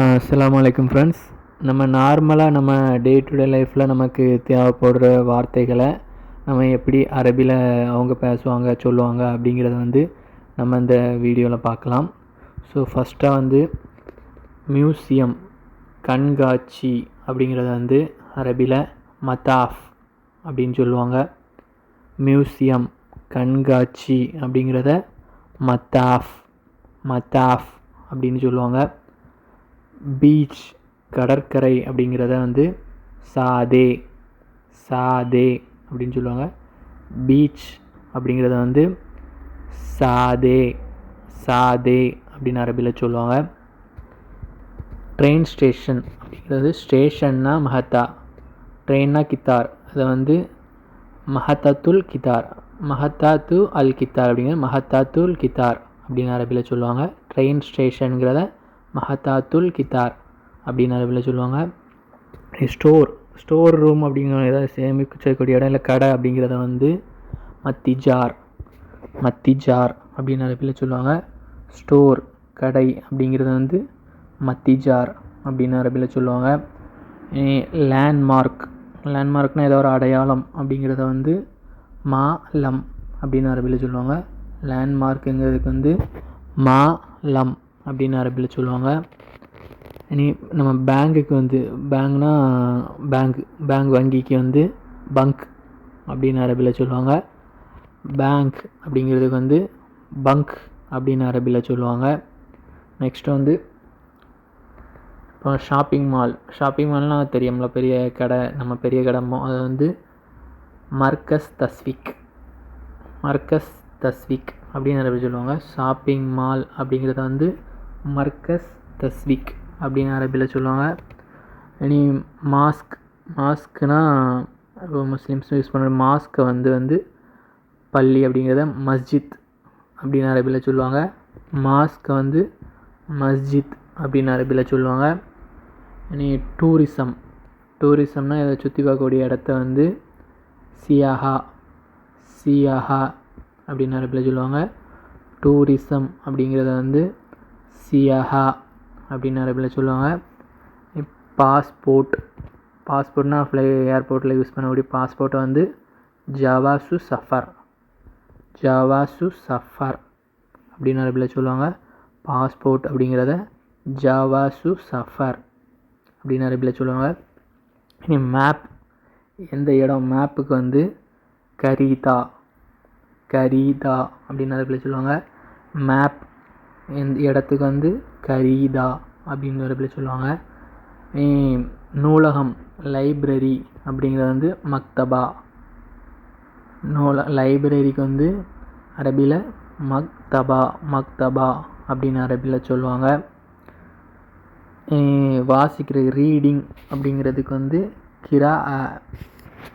அஸ்லாம் வலைக்கம் ஃப்ரெண்ட்ஸ் நம்ம நார்மலாக நம்ம டே டு டே லைஃப்பில் நமக்கு தேவைப்படுற வார்த்தைகளை நம்ம எப்படி அரபியில் அவங்க பேசுவாங்க சொல்லுவாங்க அப்படிங்கிறத வந்து நம்ம இந்த வீடியோவில் பார்க்கலாம். ஸோ ஃபஸ்ட்டாக வந்து மியூசியம் கண்காட்சி அப்படிங்கிறத வந்து அரபியில் மத்தாஃப் அப்படின்னு சொல்லுவாங்க. மியூசியம் கண்காட்சி அப்படிங்கிறத மத்தாஃப் மத்தாஃப் அப்படின்னு சொல்லுவாங்க. பீச் கடற்கரை அப்படிங்கிறத வந்து சாதே சாதே அப்படின்னு சொல்லுவாங்க. பீச் அப்படிங்கிறத வந்து சாதே சாதே அப்படின்னு அரபியில் சொல்லுவாங்க. ட்ரெயின் ஸ்டேஷன் அப்படிங்கிறது ஸ்டேஷன்னா மஹத்தா. ட்ரெயின்னா கித்தார். அதை வந்து மஹத்தாத்துல் கித்தார். மஹத்தாத்து அல் கித்தார் அப்படிங்கிறது மஹத்தாத்துல் கித்தார் அப்படின்னு அரபியில் சொல்லுவாங்க. ட்ரெயின் ஸ்டேஷனுங்கிறத மஹதாத்துல் கித்தார் அப்படின்னு அளவில் சொல்லுவாங்க. ஸ்டோர் ஸ்டோர் ரூம் அப்படிங்கிற ஏதாவது சேமிக்கக்கூடிய இடம் இல்லை கடை அப்படிங்கிறத வந்து மத்திஜார் மத்திஜார் அப்படின்னு அளவில் சொல்லுவாங்க. ஸ்டோர் கடை அப்படிங்கிறத வந்து மத்திஜார் அப்படின்னு அரபியில் சொல்லுவாங்க. லேண்ட்மார்க் லேண்ட்மார்க்னால் ஏதோ ஒரு அடையாளம் அப்படிங்கிறத வந்து மா லம் அப்படின்னு அரபியில் சொல்லுவாங்க. லேண்ட்மார்க்குங்கிறதுக்கு வந்து மா லம் அப்படின்னு அரபியில் சொல்லுவாங்க. இனி நம்ம பேங்குக்கு வந்து பேங்க்னா பேங்க் பேங்க் வங்கிக்கு வந்து பங்க் அப்படின்னு அரபியில் சொல்லுவாங்க. பேங்க் அப்படிங்கிறதுக்கு வந்து பங்க் அப்படின்னு அரபியில் சொல்லுவாங்க. நெக்ஸ்ட் வந்து இப்போ ஷாப்பிங் மால். ஷாப்பிங் மால்னால் தெரியும்ல பெரிய கடை நம்ம பெரிய கடை அது வந்து மர்கஸ் தஸ்விக். மர்கஸ் தஸ்விக் அப்படின்னு நிறைய பேர் சொல்லுவாங்க. ஷாப்பிங் மால் அப்படிங்கிறத வந்து மர்கஸ் தஸ்விக் அப்படின்னு அரபியில் சொல்லுவாங்க. இனி மாஸ்க் மாஸ்க்னா இப்போ முஸ்லீம்ஸ் யூஸ் பண்ணுற மாஸ்க்கை வந்து வந்து பள்ளி அப்படிங்கிறத மஸ்ஜித் அப்படின்னு அரபியில் சொல்லுவாங்க. மாஸ்க்கை வந்து மஸ்ஜித் அப்படின்னு அரபியில் சொல்லுவாங்க. இனி டூரிசம் டூரிசம்னால் இதை சுற்றி பார்க்கக்கூடிய இடத்த வந்து சியாஹா சியாஹா அப்படின்னு அரபியில் சொல்லுவாங்க. டூரிசம் அப்படிங்கிறத வந்து சியாஹா அப்படின்னு அரபியில் சொல்லுவாங்க. பாஸ்போர்ட். பாஸ்போர்ட்னா ஃப்ளை ஏர்போர்ட்டில் யூஸ் பண்ணக்கூடிய பாஸ்போர்ட்டை வந்து ஜவாசு சஃபர். ஜவாசு சஃபர் அப்படின்னு அரபியில் சொல்லுவாங்க. பாஸ்போர்ட் அப்படிங்கிறத ஜவாசு சஃபர் அப்படின்னு அரபியில் சொல்லுவாங்க. இனி மேப் எந்த இடம்? மேப்புக்கு வந்து கரீதா. கரீதா அப்படின்னு அரபியில் சொல்லுவாங்க. மேப் இடத்துக்கு வந்து கரீதா அப்படின்னு அரபியில் சொல்லுவாங்க. நூலகம் லைப்ரரி அப்படிங்கிறது வந்து மக்தபா. நூல லைப்ரரிக்கு வந்து அரபியில் மக்தபா மக்தபா அப்படின்னு அரபியில் சொல்லுவாங்க. வாசிக்கிறது ரீடிங் அப்படிங்கிறதுக்கு வந்து கிரா அ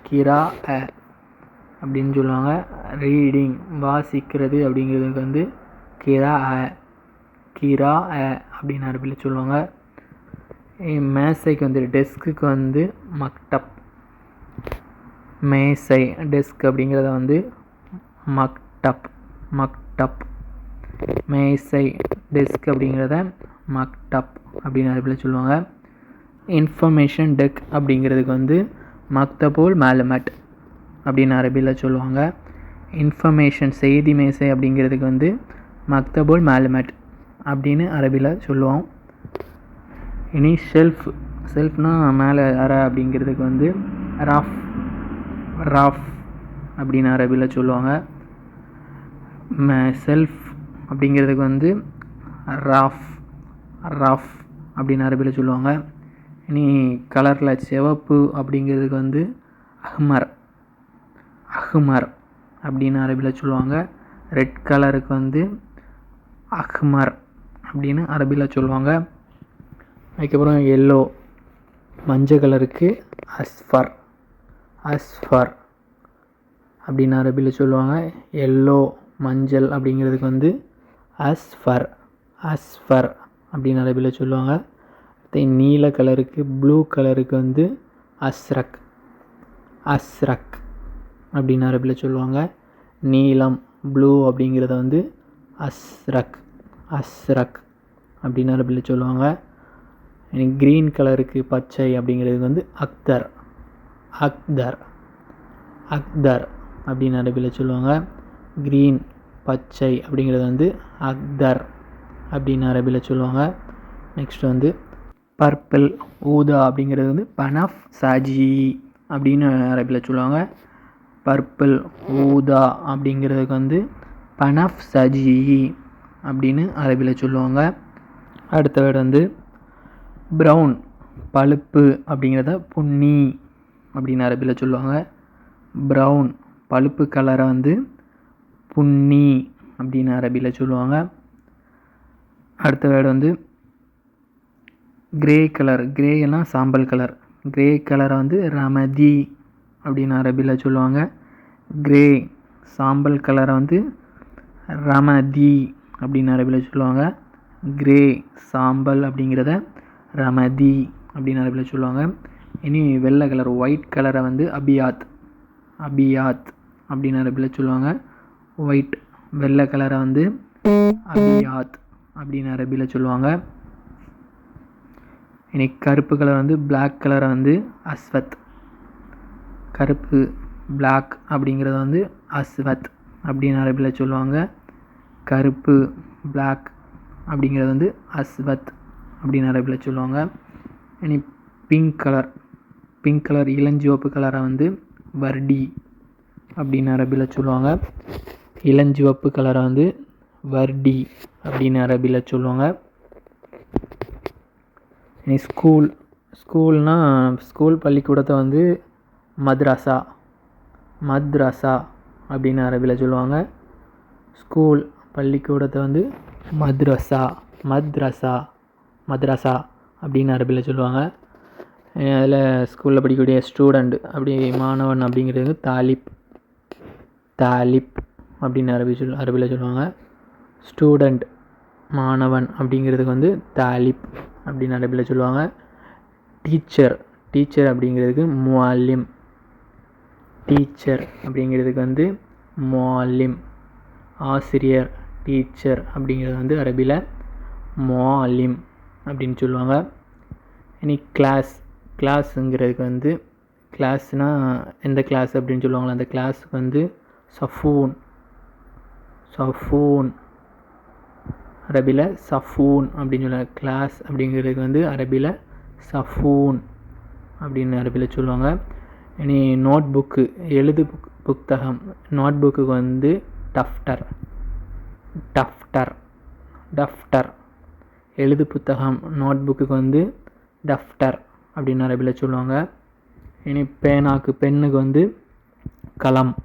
கிரா அ அப்படின்னு சொல்லுவாங்க. ரீடிங் வாசிக்கிறது அப்படிங்கிறதுக்கு வந்து கிரா அ. கிரா அப்படின்னு அரபியில் சொல்லுவாங்க. மேசைக்கு வந்து டெஸ்க்குக்கு வந்து மக்டப் மேசை டெஸ்க் அப்படிங்கிறத வந்து மக்டப் மக்டப் மேசை டெஸ்க் அப்படிங்கிறத மக்டப் அப்படின்னு அரபியில் சொல்லுவாங்க. இன்ஃபர்மேஷன் டெக் அப்படிங்கிறதுக்கு வந்து மக்தபோல் மேலமட் அப்படின்னு அரபியில் சொல்லுவாங்க. இன்ஃபர்மேஷன் செய்தி மேசை அப்படிங்கிறதுக்கு வந்து மக்தபோல் மேலமட் அப்படின்னு அரபியில் சொல்லுவோம் இனி ஷெல்ஃப் ஷெல்ஃப்னால் மேலே அற அப்படிங்கிறதுக்கு வந்து ராஃப் ராஃப் அப்படின்னு அரபியில் சொல்லுவாங்க. செல்ஃப் அப்படிங்கிறதுக்கு வந்து ராஃப் ராஃப் அப்படின்னு அரபியில் சொல்லுவாங்க. இனி கலரில் சிவப்பு அப்படிங்கிறதுக்கு வந்து அஹ்மர் அஹ்மர் அப்படின்னு அரபியில் சொல்லுவாங்க. ரெட் கலருக்கு வந்து அஹ்மர் அப்படின்னு அரபியில் சொல்லுவாங்க. அதுக்கப்புறம் எல்லோ மஞ்சள் கலருக்கு அஸ்ஃபர் அஸ்ஃபர் அப்படின்னு அரபியில் சொல்லுவாங்க. எல்லோ மஞ்சள் அப்படிங்கிறதுக்கு வந்து அஸ்ஃபர் அஸ்ஃபர் அப்படின்னு அரபியில் சொல்லுவாங்க. நீல கலருக்கு ப்ளூ கலருக்கு வந்து அஸ்ரக் அஸ்ரக் அப்படின்னு அரபியில் சொல்லுவாங்க. நீலம் ப்ளூ அப்படிங்கிறத வந்து அஸ்ரக் அஸ்ரக் அப்படின்னு அரபியில் சொல்லுவாங்க க்ரீன் கலருக்கு பச்சை அப்படிங்கிறதுக்கு வந்து அக்தர். அக்தர். அக்தர் அப்படின்னு அரபியில் சொல்லுவாங்க. க்ரீன் பச்சை அப்படிங்கிறது வந்து அக்தர் அப்படின்னு அரபியில் சொல்லுவாங்க. நெக்ஸ்ட் வந்து பர்பிள் ஊதா அப்படிங்கிறது வந்து பனஃப் சாஜி அப்படின்னு அரபியில் சொல்லுவாங்க. பர்பிள் ஊதா அப்படிங்கிறதுக்கு வந்து பனஃப் சஜி அப்படின்னு அரபியில் சொல்லுவாங்க. அடுத்த வேர்டு வந்து ப்ரௌன் பழுப்பு அப்படிங்கிறத புன்னி அப்படின்னு அரபியில் சொல்லுவாங்க. ப்ரௌன் பழுப்பு கலரை வந்து புன்னி அப்படின்னு அரபியில் சொல்லுவாங்க. அடுத்த வேர்டு வந்து கிரே கலர் கிரேனா சாம்பல் கலர் கிரே கலரை வந்து ரமதி அப்படின்னு அரபியில் சொல்லுவாங்க. கிரே சாம்பல் கலரை வந்து ரமதி அப்படின்னு அரபியில் சொல்லுவாங்க. கிரே சாம்பல் அப்படிங்கிறத ரமதி அப்படின்னு அரபியில் சொல்லுவாங்க. இனி வெள்ளை கலர் ஒயிட் கலரை வந்து அபியாத் அபியாத் அப்படின்னு அரபியில் சொல்லுவாங்க. ஒயிட் வெள்ளை கலரை வந்து அபியாத் அப்படின்னு அரபியில் சொல்லுவாங்க. இனி கருப்பு கலர் வந்து பிளாக் கலரை வந்து அஸ்வத். கருப்பு பிளாக் அப்படிங்கிறத வந்து அஸ்வத் அப்படின்னு அரபியில் சொல்லுவாங்க. கருப்பு பிளாக் அப்படிங்கிறது வந்து அஸ்வத் அப்படின்னு அரபியில் சொல்லுவாங்க. இனி பிங்க் கலர் பிங்க் கலர் இளஞ்சிவப்பு கலரை வந்து வர்டி அப்படின்னு அரபியில் சொல்லுவாங்க. இளஞ்சிவப்பு கலரை வந்து வர்டி அப்படின்னு அரபியில் சொல்லுவாங்க. இனி ஸ்கூல் ஸ்கூல்னால் ஸ்கூல் பள்ளிக்கூடத்தை வந்து மத்ராசா மத்ராசா அப்படின்னு அரபியில் சொல்லுவாங்க. ஸ்கூல் பள்ளிக்கூடத்தை வந்து மத்ரஸா மத்ரஸா மத்ராசா அப்படின்னு அரபியில் சொல்லுவாங்க. அதில் ஸ்கூலில் படிக்கக்கூடிய ஸ்டூடெண்ட் அப்படி மாணவன் அப்படிங்கிறது தாலிப் தாலிப் அப்படின்னு அரபி சொல் அரபியில் சொல்லுவாங்க. ஸ்டூடெண்ட் மாணவன் அப்படிங்கிறதுக்கு வந்து தாலிப் அப்படின்னு அரபியில் சொல்லுவாங்க. டீச்சர் டீச்சர் அப்படிங்கிறதுக்கு முவாலிம் டீச்சர் அப்படிங்கிறதுக்கு வந்து முவாலிம் ஆசிரியர் டீச்சர் அப்படிங்கிறது வந்து அரபியில் மாலிம் அப்படின்னு சொல்லுவாங்க. இனி கிளாஸ் கிளாஸுங்கிறதுக்கு வந்து கிளாஸ்னால் எந்த கிளாஸ் அப்படின்னு சொல்லுவாங்களோ அந்த கிளாஸுக்கு வந்து சஃபூன். சஃபூன். அரபியில் சஃபூன் அப்படின்னு சொல்லுவாங்க. கிளாஸ் அப்படிங்கிறதுக்கு வந்து அரபியில் சஃபூன் அப்படின்னு அரபியில் சொல்லுவாங்க. இனி நோட் புக்கு எழுது புக் புத்தகம். நோட் புக்குக்கு வந்து டஃப்டர் டஃப்டர் டஃப்டர் எழுது புத்தகம் நோட் புக்குக்கு வந்து டஃப்டர் அப்படின்னு அரபியில் சொல்லுவாங்க. இனி பேனாக்கு பெண்ணுக்கு வந்து கலம்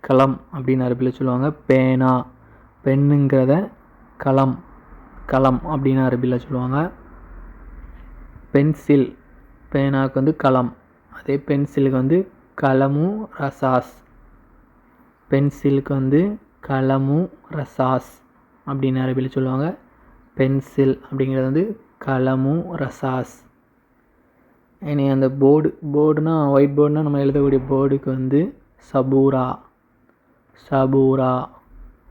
கலம் அப்படின்னு அரபியில் சொல்லுவாங்க. பேனா பெண்ணுங்கிறத களம் களம் அப்படின்னு அரபியில் சொல்லுவாங்க. பென்சில் பேனாவுக்கு வந்து களம் அதே பென்சிலுக்கு வந்து கலமும் ரசாஸ். பென்சிலுக்கு வந்து கலமு ரசாஸ் அப்படின்னு அரபியில் சொல்லுவாங்க. பென்சில் அப்படிங்கிறது வந்து கலமு ரசாஸ். இனி அந்த போர்டு போர்டுனா ஒயிட் போர்டுனா நம்ம எழுதக்கூடிய போர்டுக்கு வந்து சபூரா. சபூரா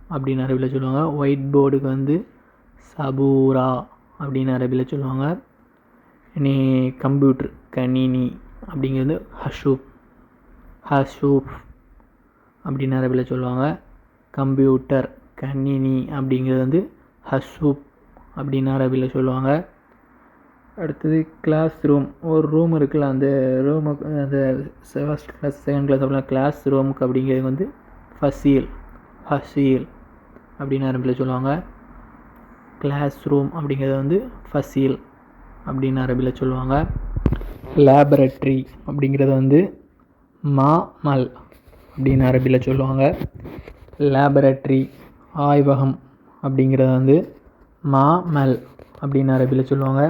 அப்படின்னு அரபியில் சொல்லுவாங்க. ஒயிட் போர்டுக்கு வந்து சபூரா அப்படின்னு அரபியில் சொல்லுவாங்க. இனி கம்ப்யூட்ரு கணினி அப்படிங்கிறது ஹஷூப். ஹஷூப் அப்படின்னு அரபியில் சொல்லுவாங்க. கம்ப்யூட்டர் கணினி அப்படிங்கிறது வந்து ஹஷூப் அப்படின்னு அரபியில் சொல்லுவாங்க. அடுத்தது கிளாஸ் ரூம் ஒரு ரூம் இருக்குல்ல அந்த ரூமுக்கு அந்த ஃபஸ்ட் கிளாஸ் செகண்ட் கிளாஸ் அப்படின்னா கிளாஸ் ரூமுக்கு அப்படிங்கிறது வந்து ஃபசீல் ஃபசீல் அப்படின்னு அரபியில் சொல்லுவாங்க. கிளாஸ் ரூம் அப்படிங்கிறது வந்து ஃபசீல் அப்படின்னு அரபியில் சொல்லுவாங்க. லேபரட்ரி அப்படிங்கிறது வந்து மா மல் அப்படின்னு அரபியில் சொல்லுவாங்க. லேபரட்ரி ஆய்வகம் அப்படிங்கிறத வந்து மா மல் அப்படின்னு அரபியில் சொல்லுவாங்க.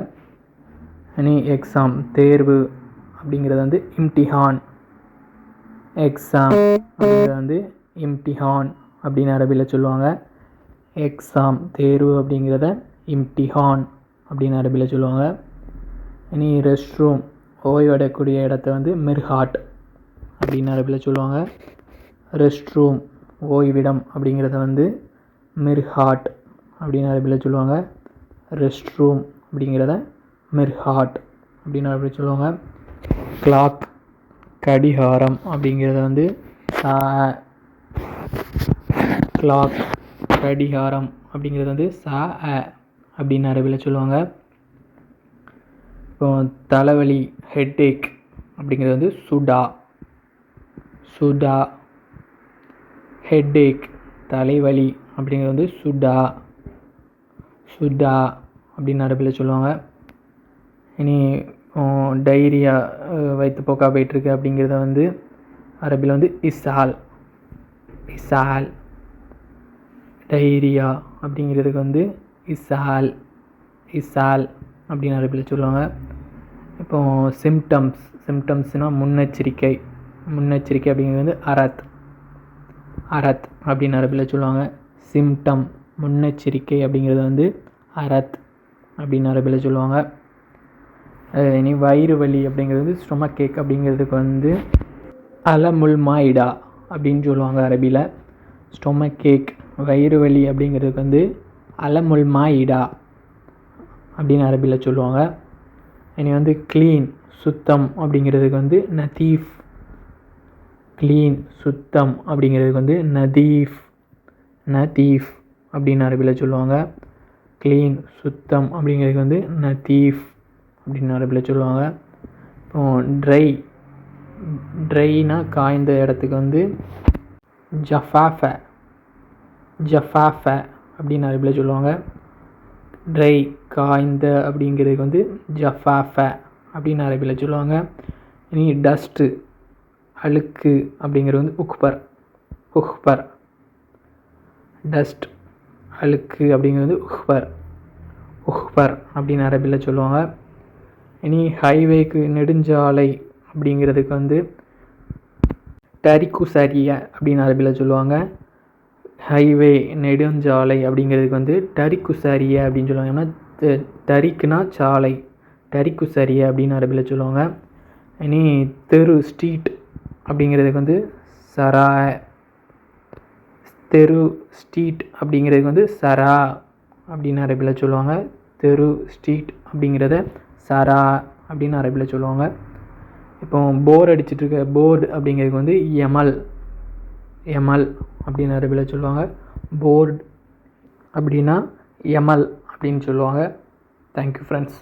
இனி எக்ஸாம் தேர்வு அப்படிங்கிறது வந்து இம்டிஹான். எக்ஸாம் அப்படிங்கிறது வந்து இம்டிஹான் அப்படின்னு அரபியில் சொல்லுவாங்க. எக்ஸாம் தேர்வு அப்படிங்கிறத இம்டிஹான் அப்படின்னு அரபியில் சொல்லுவாங்க. இனி ரெஸ்ட் ரூம் ஓய்வடையக்கூடிய இடத்த வந்து மிர்ஹாட் அப்படின்னு அரபியில் சொல்லுவாங்க. ரெஸ்ட் ரூம் ஓய்விடம் அப்படிங்கிறத வந்து மிர்ஹாட் அப்படின்னு அரபியில் சொல்லுவாங்க. ரெஸ்ட் ரூம் அப்படிங்கிறத மிர்ஹாட் அப்படின்னு அரபியில் சொல்லுவாங்க. கிளாக் கடிகாரம் அப்படிங்கிறத வந்து கிளாக் கடிகாரம் அப்படிங்கிறது வந்து சா அ அப்படின்னு அரபியில் சொல்லுவாங்க. இப்போ தலைவலி ஹெட்டேக் அப்படிங்கிறது வந்து சுடா. சுடா ஹெட்டேக் தலைவலி அப்படிங்கிறது வந்து சுடா சுடா அப்படின்னு அரபியில் சொல்லுவாங்க. இனி டைரியா வயிற்றுப்போக்கா போயிட்டுருக்கு அப்படிங்கிறத வந்து அரபியில் வந்து இசால் இசால் டைரியா அப்படிங்கிறதுக்கு வந்து இசால் இசால் அப்படின்னு அரபியில் சொல்லுவாங்க. இப்போ சிம்டம்ஸ் சிம்டம்ஸ்னால் முன்னெச்சரிக்கை முன்னெச்சரிக்கை அப்படிங்கிறது வந்து அரத் அரத் அப்படின்னு அரபியில் சொல்லுவாங்க. சிம்டம் முன்னெச்சரிக்கை அப்படிங்கிறது வந்து அரத் அப்படின்னு அரபியில் சொல்லுவாங்க. இனி வயிறு வலி அப்படிங்கிறது வந்து ஸ்டொமக் கேக் அப்படிங்கிறதுக்கு வந்து அலமுல் மாயிடா அப்படின்னு சொல்லுவாங்க அரபியில் ஸ்டொமக் கேக் வயிறு வலி அப்படிங்கிறதுக்கு வந்து அலமுல் மாயிடா அப்படின்னு அரபியில் சொல்லுவாங்க. இனி வந்து க்ளீன் சுத்தம் அப்படிங்கிறதுக்கு வந்து நதீஃப் க்ளீன் சுத்தம் அப்படிங்கிறதுக்கு வந்து நதீஃப் நதீஃப் அப்படின்னு அரபியில் சொல்லுவாங்க. க்ளீன் சுத்தம் அப்படிங்கிறதுக்கு வந்து நதீஃப் அப்படின்னு அரபியில் சொல்லுவாங்க. இப்போ ட்ரை ட்ரைனா காய்ந்த இடத்துக்கு வந்து ஜஃபாஃப ஜஃபாஃப அப்படின்னு அரபியில் சொல்லுவாங்க. ட்ரை காய்ந்த அப்படிங்கிறதுக்கு வந்து ஜஃபாஃப அப்படின்னு அரபியில் சொல்லுவாங்க. இனி டஸ்ட்டு அழுக்கு அப்படிங்கிறது வந்து உக்பர் உஹ்பர். டஸ்ட் அழுக்கு அப்படிங்கிறது உஹ்பர். உஹ்பர் அப்படின்னு அரபியில் சொல்லுவாங்க. இனி ஹைவேக்கு நெடுஞ்சாலை அப்படிங்கிறதுக்கு வந்து டரிக்கு சரிய அப்படின்னு அரபியில் சொல்லுவாங்க. ஹைவே நெடுஞ்சாலை அப்படிங்கிறதுக்கு வந்து டரிக்கு சரிய அப்படின்னு சொல்லுவாங்க. ஏன்னா த- டரிக்குனா சாலை. டரிக்கு சரிய அப்படின்னு அரபியில் சொல்லுவாங்க. இனி தெரு ஸ்ட்ரீட் அப்படிங்கிறதுக்கு வந்து சரா தெரு ஸ்ட்ரீட் அப்படிங்கிறதுக்கு வந்து சரா அப்படின்னு அரபியில் சொல்லுவாங்க. தெரு ஸ்ட்ரீட் அப்படிங்கிறத சரா அப்படின்னு அரபியில் சொல்லுவாங்க. இப்போ போர் அடிச்சிட்ருக்க போர்டு அப்படிங்கிறதுக்கு வந்து எமல் எமல் அப்படின்னு அரபியில் சொல்லுவாங்க. போர்டு அப்படின்னா எமல் அப்படின்னு சொல்லுவாங்க. Thank you friends